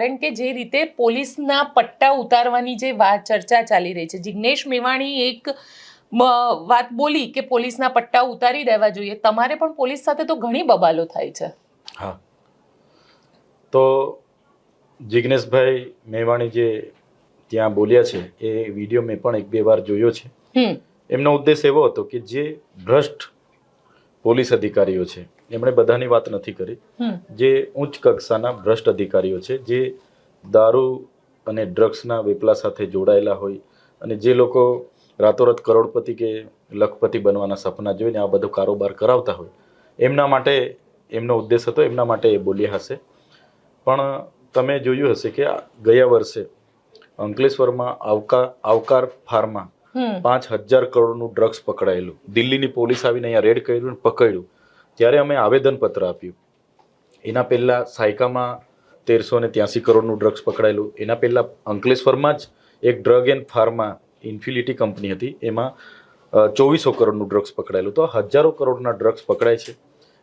કારણ કે જે રીતે પોલીસના પટ્ટા ઉતારવાની જે વાત ચર્ચા ચાલી રહી છે જિગ્નેશ મેવાણી એક વાત બોલી કે પોલીસના પટ્ટા ઉતારી દેવા જોઈએ તમારે પણ પોલીસ સાથે તો ઘણી બબાલો થાય છે. હા. તો જિગ્નેશભાઈ મેવાણી જે ત્યાં બોલ્યા છે એ વીડિયો મેં પણ એક બે વાર જોયો છે. એમનો ઉદ્દેશ એવો હતો કે જે ભ્રષ્ટ પોલીસ અધિકારીઓ છે. એમણે બધાની વાત નથી કરી. જે ઉચ્ચ કક્ષાના ભ્રષ્ટ અધિકારીઓ છે જે દારૂ અને ડ્રગ્સના વેપલા સાથે જોડાયેલા હોય અને જે લોકો રાતોરાત કરોડપતિ કે લખપતિ બનવાના સપના જોઈને આ બધો કારોબાર કરાવતા હોય એમના માટે એમનો ઉદ્દેશ હતો એમના માટે એ બોલ્યા હશે. પણ તમે જોયું હશે કે ગયા વર્ષે અંકલેશ્વરમાં આવકાર આવકાર ફાર્મા પાંચ હજાર કરોડનું ડ્રગ્સ પકડાયેલું. દિલ્હીની પોલીસ આવીને અહીંયા રેડ કર્યું પકડ્યું. ત્યારે અમે આવેદનપત્ર આપ્યું. એના પહેલાં સાયકામાં તેરસો ને ત્યાંસી કરોડનું ડ્રગ્સ પકડાયેલું. એના પહેલાં અંકલેશ્વરમાં જ એક ડ્રગ એન્ડ ફાર્મા ઇન્ફિલિટી કંપની હતી. એમાં ચોવીસો કરોડનું ડ્રગ્સ પકડાયેલું. તો હજારો કરોડના ડ્રગ્સ પકડાય છે.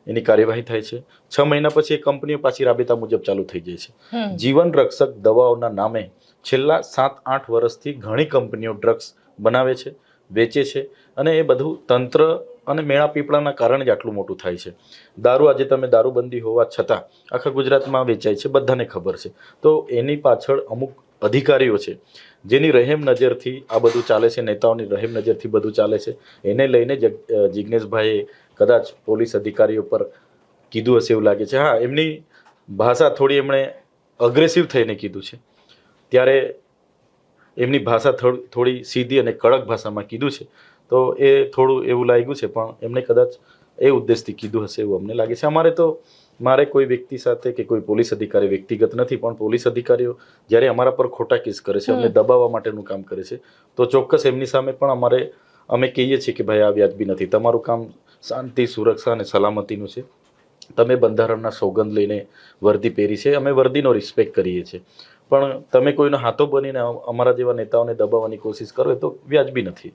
એની કાર્યવાહી થાય છે. છ મહિના પછી એ કંપનીઓ પાછી રાબેતા મુજબ ચાલુ થઈ જાય છે. જીવન રક્ષક દવાઓના નામે છેલ્લા સાત આઠ વર્ષથી ઘણી કંપનીઓ ડ્રગ્સ બનાવે છે વેચે છે અને એ બધું તંત્ર અને મેળા પીપળાના કારણે જ આટલું મોટું થાય છે. દારૂ આજે તમે દારૂબંધી હોવા છતાં આખા ગુજરાતમાં વેચાય છે બધાને ખબર છે. તો એની પાછળ અમુક અધિકારીઓ છે, જેની રહેમ નજરથી આ બધું ચાલે છે, નેતાઓની રહેમ નજરથી બધું ચાલે છે. એને લઈને જિજ્ઞેશભાઈએ કદાચ પોલીસ અધિકારીઓ પર કીધું હશે એવું લાગે છે. હા, એમની ભાષા થોડી એમણે અગ્રેસિવ થઈને કીધું છે. ત્યારે એમની ભાષા થોડી સીધી અને કડક ભાષામાં કીધું છે. તો એ થોડું એવું લાગ્યું છે, પણ એમણે કદાચ એ ઉદ્દેશથી કીધું હશે એવું અમને લાગે છે. અમારે તો મારે કોઈ વ્યક્તિ સાથે કે કોઈ પોલીસ અધિકારી વ્યક્તિગત નથી પણ પોલીસ અધિકારીઓ જ્યારે અમારા પર ખોટા કેસ કરે છે અમને દબાવવા માટેનું કામ કરે છે તો ચોક્કસ એમની સામે પણ અમારે અમે કહીએ છીએ કે ભાઈ આ વ્યાજબી નથી. તમારું કામ શાંતિ સુરક્ષા અને સલામતીનું છે. તમે બંધારણના સોગંદ લઈને વર્દી પહેરી છે અમે વર્દીનો રિસ્પેક્ટ કરીએ છીએ. પણ તમે કોઈનો હાથો બનીને અમારા જેવા નેતાઓને દબાવવાની કોશિશ કરો એ તો વ્યાજબી નથી.